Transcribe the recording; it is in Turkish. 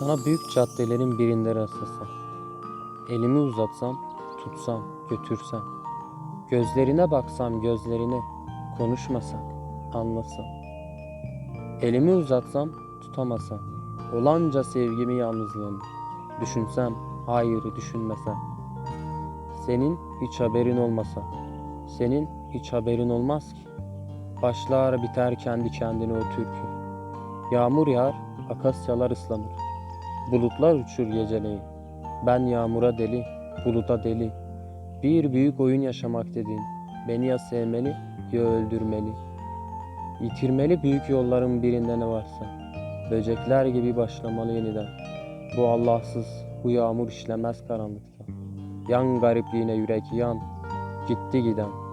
Sana büyük caddelerin birinde rastlasam, elimi uzatsam, tutsam, götürsem, gözlerine baksam gözlerine, konuşmasam, anlasam, elimi uzatsam, tutamasam, olanca sevgimi yalnızlığımı, düşünsem, hayır düşünmesem, senin hiç haberin olmasa, senin hiç haberin olmaz ki, başlar biter kendi kendine o türkü. Yağmur yağar, akasyalar ıslanır. Bulutlar uçur geceleyin. Ben yağmura deli, buluta deli. Bir büyük oyun yaşamak dediğin. Beni ya sevmeli ya öldürmeli. Yitirmeli büyük yolların birinde ne varsa. Böcekler gibi başlamalı yeniden. Bu Allahsız, bu yağmur işlemez karanlıkta. Yan garipliğine yürek yan. Gitti giden.